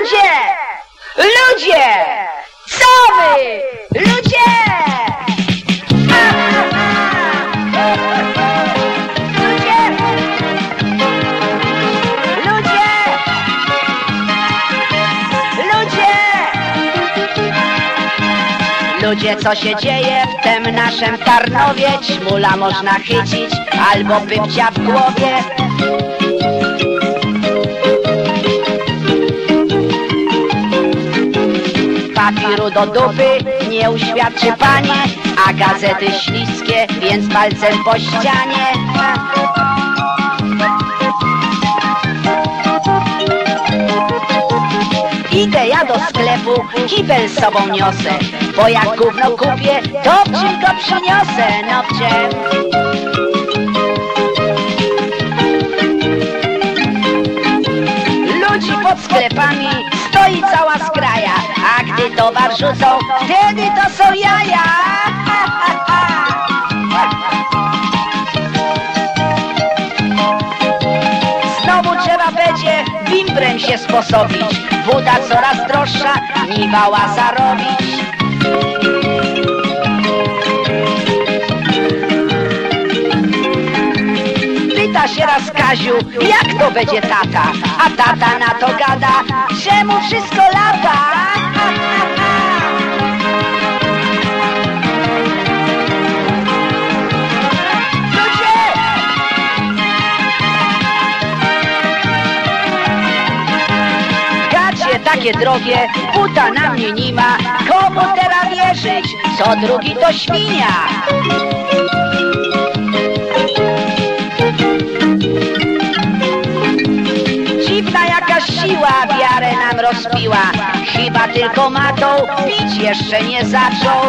Ludzie! Ludzie! Co wy? Ludzie! Ludzie! Co się dzieje w tym naszym Tarnowie? Ćmula można chycić albo pypcia w głowie. Papiru do dupy nie uświadczy panie, a gazety śliskie, więc palcem po ścianie. Idę ja do sklepu, kibel z sobą niosę, bo jak gówno kupię, to czym go przyniosę, no w? Ludzi pod sklepami stoi cała towar rzucą, wtedy to są jaja. Znowu trzeba będzie bimbrem się sposobić, woda coraz droższa, niwała zarobić. Pyta się raz Kaziu, jak to będzie tata? A tata na to gada, czemu wszystko lata? Takie drogie, buta na mnie nie ma, komu teraz wierzyć? Co drugi to świnia. Dziwna jakaś siła wiarę nam rozpiła Chyba tylko matą pić jeszcze nie zaczął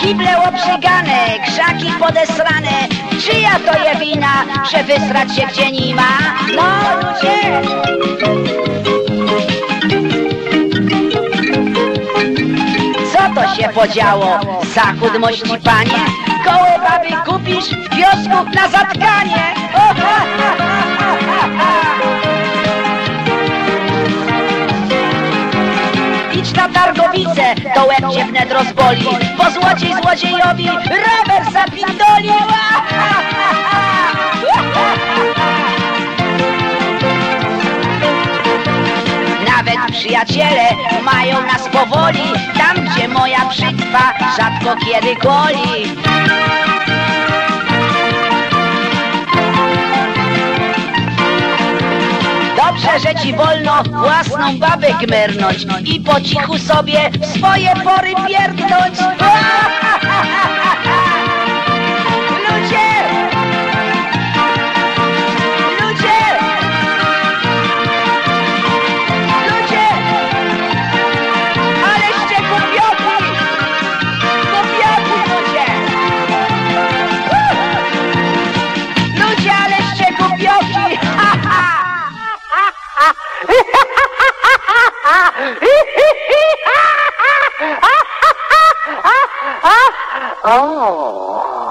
Kible obrzygane, krzaki podesrane Czyja to je wina, że wysrać się gdzie nie ma? No ludzie! Co to się podziało? Zachód mości panie? Koło baby kupisz w na zatkanie. O, ha, ha, ha, ha, ha. Łeb wnet rozboli, bo złodziej złodziejowi rower zapindolił. Nawet przyjaciele mają nas powoli Tam gdzie moja brzytwa rzadko kiedy goli Że ci wolno własną babę gmernąć I po cichu sobie swoje pory pierdnąć ha! O.